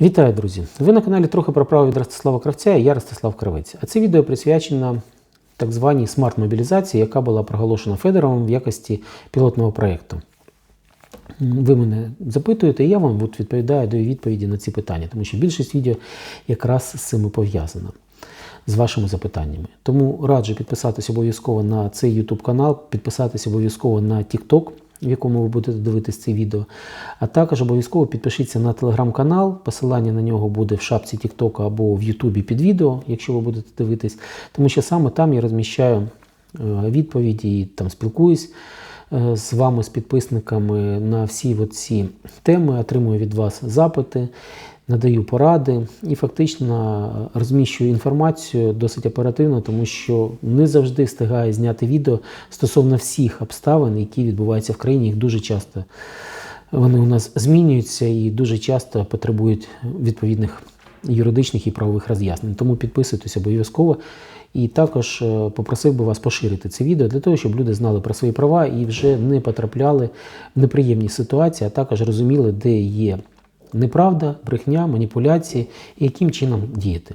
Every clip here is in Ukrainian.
Вітаю, друзі! Ви на каналі трохи про право від Ростислава Кравця і я Ростислав Кравець. А це відео присвячено так званій смарт-мобілізації, яка була проголошена Федоровим в якості пілотного проєкту. Ви мене запитуєте, і я вам відповідаю даю відповіді на ці питання, тому що більшість відео якраз з цим пов'язана. З вашими запитаннями. Тому раджу підписатися обов'язково на цей YouTube канал, підписатися обов'язково на TikTok, в якому ви будете дивитися це відео. А також обов'язково підпишіться на телеграм-канал. Посилання на нього буде в шапці TikTok або в Ютубі під відео, якщо ви будете дивитись. Тому що саме там я розміщаю е, відповіді і там спілкуюсь е, з вами, з підписниками на всі ці теми, отримую від вас запити. Надаю поради і фактично розміщую інформацію досить оперативно, тому що не завжди встигаю зняти відео стосовно всіх обставин, які відбуваються в країні. Їх дуже часто вони у нас змінюються і дуже часто потребують відповідних юридичних і правових роз'яснень. Тому підписуйтесь обов'язково. І також е, попросив би вас поширити це відео для того, щоб люди знали про свої права і вже не потрапляли в неприємні ситуації, а також розуміли, де є неправда, брехня, маніпуляції і яким чином діяти.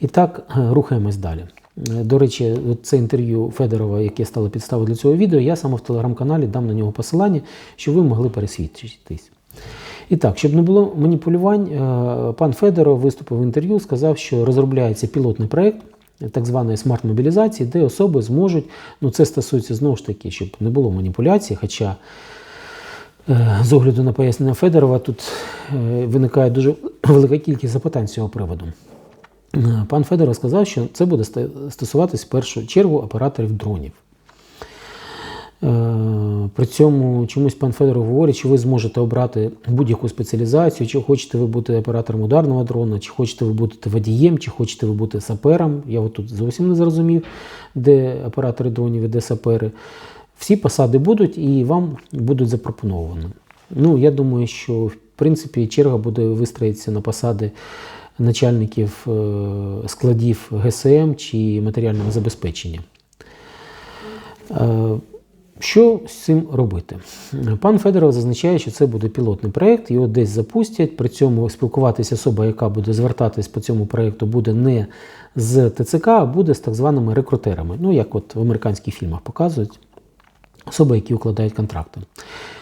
І так, е, рухаємось далі. Е, До речі, це інтерв'ю Федорова, яке стало підставою для цього відео, я саме в телеграм-каналі дам на нього посилання, щоб ви могли пересвідчитись. І так, щоб не було маніпулювань, е, пан Федоров виступив в інтерв'ю, сказав, що розробляється пілотний проєкт так званої смарт-мобілізації, де особи зможуть, ну це стосується знову ж таки, щоб не було маніпуляцій, хоча з огляду на пояснення Федорова, тут е, виникає дуже велика кількість запитань з цього приводу. Е, пан Федоров сказав, що це буде стосуватись в першу чергу операторів дронів. При цьому чомусь пан Федоров говорить, що ви зможете обрати будь-яку спеціалізацію, чи хочете ви бути оператором ударного дрона, чи хочете ви бути водієм, чи хочете ви бути сапером. Я от тут зовсім не зрозумів, де оператори дронів і де сапери. Всі посади будуть і вам будуть запропоновані. Ну, я думаю, що в принципі черга буде вистроїтися на посади начальників е, складів ГСМ чи матеріального забезпечення. Е, що з цим робити? Пан Федоров зазначає, що це буде пілотний проєкт, його десь запустять. При цьому спілкуватися особа, яка буде звертатись по цьому проєкту, буде не з ТЦК, а буде з так званими рекрутерами. Ну, як от в американських фільмах показують особи, які укладають контракти.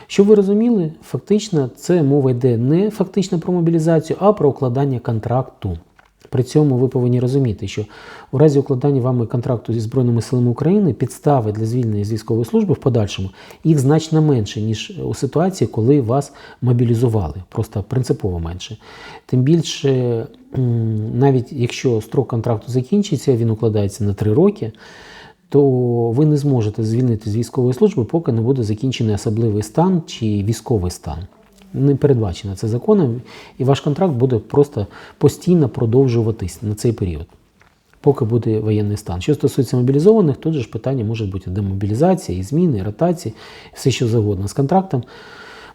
Щоб ви розуміли, фактично це мова йде не фактично про мобілізацію, а про укладання контракту. При цьому ви повинні розуміти, що у разі укладання вами контракту зі Збройними силами України підстави для звільнення з військової служби в подальшому їх значно менше, ніж у ситуації, коли вас мобілізували, просто принципово менше. Тим більше, навіть якщо строк контракту закінчиться, він укладається на 3 роки то ви не зможете звільнити з військової служби, поки не буде закінчений особливий стан чи військовий стан. Не передбачено це законом, і ваш контракт буде просто постійно продовжуватись на цей період, поки буде воєнний стан. Що стосується мобілізованих, тут же ж питання може бути демобілізація, і зміни, і ротації, все що завгодно з контрактом.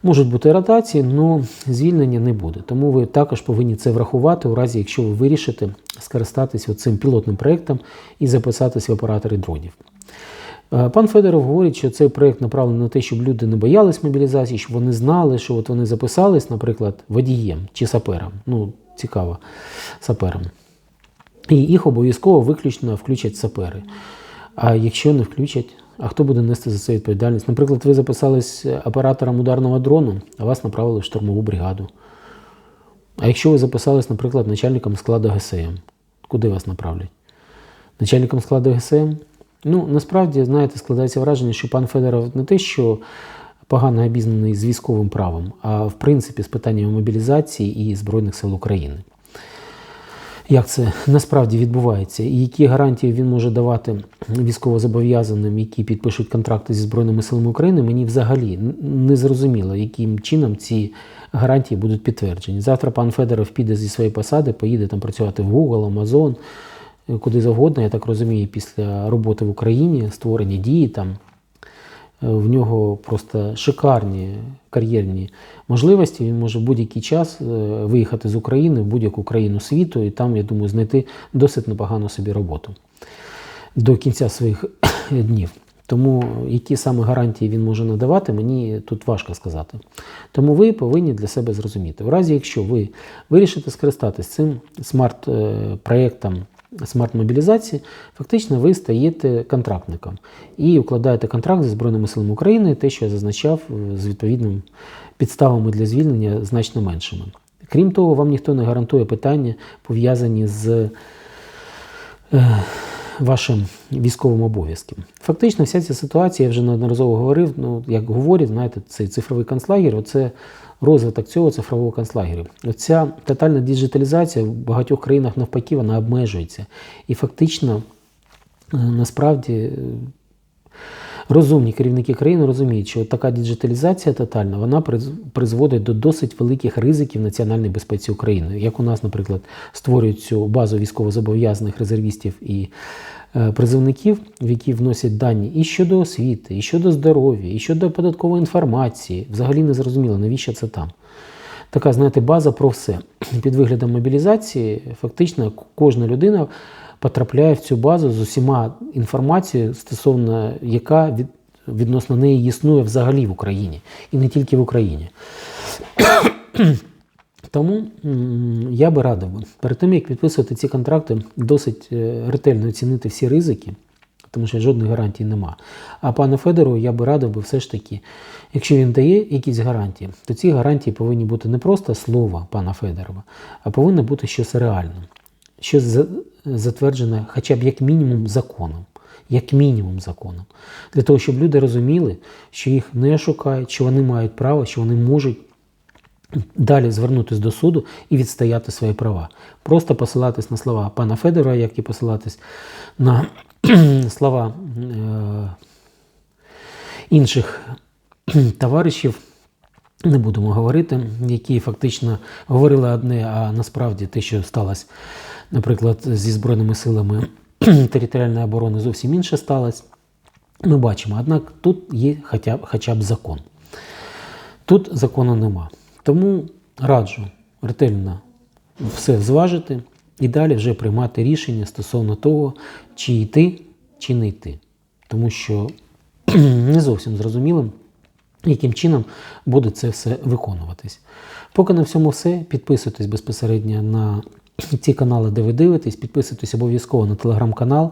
Можуть бути ротації, але звільнення не буде. Тому ви також повинні це врахувати, у разі, якщо ви вирішите скористатися цим пілотним проєктом і записатися в оператори дронів. Е, пан Федоров говорить, що цей проєкт направлений на те, щоб люди не боялись мобілізації, щоб вони знали, що от вони записались, наприклад, водієм чи сапером. Ну, цікаво, сапером. І їх обов'язково виключно включать сапери. А якщо не включать, а хто буде нести за це відповідальність? Наприклад, ви записались оператором ударного дрону, а вас направили в штурмову бригаду. А якщо ви записались, наприклад, начальником складу ГСМ, куди вас направлять? Начальником складу ГСМ? Ну, насправді, знаєте, складається враження, що пан Федоров не те, що погано обізнаний з військовим правом, а в принципі з питаннями мобілізації і Збройних сил України як це насправді відбувається, і які гарантії він може давати військовозобов'язаним, які підпишуть контракти зі Збройними силами України, мені взагалі не зрозуміло, яким чином ці гарантії будуть підтверджені. Завтра пан Федоров піде зі своєї посади, поїде там працювати в Google, Amazon, куди завгодно, я так розумію, після роботи в Україні, створення дії там. Е, в нього просто шикарні кар'єрні можливості. Він може в будь-який час е, виїхати з України в будь-яку країну світу і там, я думаю, знайти досить непогану собі роботу до кінця своїх днів. Тому які саме гарантії він може надавати, мені тут важко сказати. Тому ви повинні для себе зрозуміти. У разі, якщо ви вирішите скористатись цим смарт-проєктом смарт-мобілізації, фактично ви стаєте контрактником і укладаєте контракт зі Збройними силами України, те, що я зазначав, е, з відповідними підставами для звільнення значно меншими. Крім того, вам ніхто не гарантує питання, пов'язані з е, вашим військовим обов'язком. Фактично, вся ця ситуація, я вже неодноразово говорив, ну, як говорять, знаєте, цей цифровий концлагер, оце розвиток цього цифрового концлагеру. Оця тотальна діджиталізація в багатьох країнах навпаки вона обмежується. І фактично, е, насправді, розумні керівники країни розуміють, що така діджиталізація тотальна вона призводить до досить великих ризиків національній безпеці України. Як у нас, наприклад, створюють цю базу військовозобов'язаних резервістів і е, призовників, в які вносять дані і щодо освіти, і щодо здоров'я, і щодо податкової інформації. Взагалі не зрозуміло, навіщо це там. Така, знаєте, база про все. Під виглядом мобілізації, фактично, кожна людина потрапляє в цю базу з усіма інформацією, стосовно яка від, відносно неї існує взагалі в Україні, і не тільки в Україні. Тому я би радив перед тим, як підписувати ці контракти, досить е, ретельно оцінити всі ризики, тому що жодних гарантій нема. А пану Федору я би радив би все ж таки, якщо він дає якісь гарантії, то ці гарантії повинні бути не просто слова пана Федорова, а повинно бути щось реальне, за- затверджене хоча б як мінімум законом. Як мінімум законом. Для того, щоб люди розуміли, що їх не шукають, що вони мають право, що вони можуть далі звернутися до суду і відстояти свої права. Просто посилатись на слова пана Федора, як і посилатись на слова е, інших товаришів. Не будемо говорити, які фактично говорили одне, а насправді те, що сталося, наприклад, зі Збройними силами територіальної оборони, зовсім інше сталося. Ми бачимо, однак тут є хоча б, хоча б закон. Тут закону нема. Тому раджу ретельно все зважити і далі вже приймати рішення стосовно того, чи йти, чи не йти. Тому що не зовсім зрозумілим, яким чином буде це все виконуватись. Поки на всьому все. Підписуйтесь безпосередньо на ці канали, де ви дивитесь, підписуйтесь обов'язково на телеграм-канал.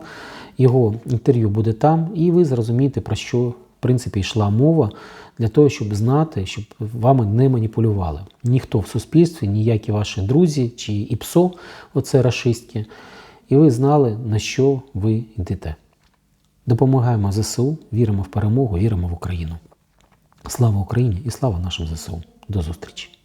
Його інтерв'ю буде там, і ви зрозумієте, про що в принципі йшла мова, для того, щоб знати, щоб вами не маніпулювали. Ніхто в суспільстві, ніякі ваші друзі чи ІПСО, оце рашистське, і ви знали, на що ви йдете. Допомагаємо ЗСУ, віримо в перемогу, віримо в Україну. Слава Україні і слава нашим ЗСУ. До зустрічі!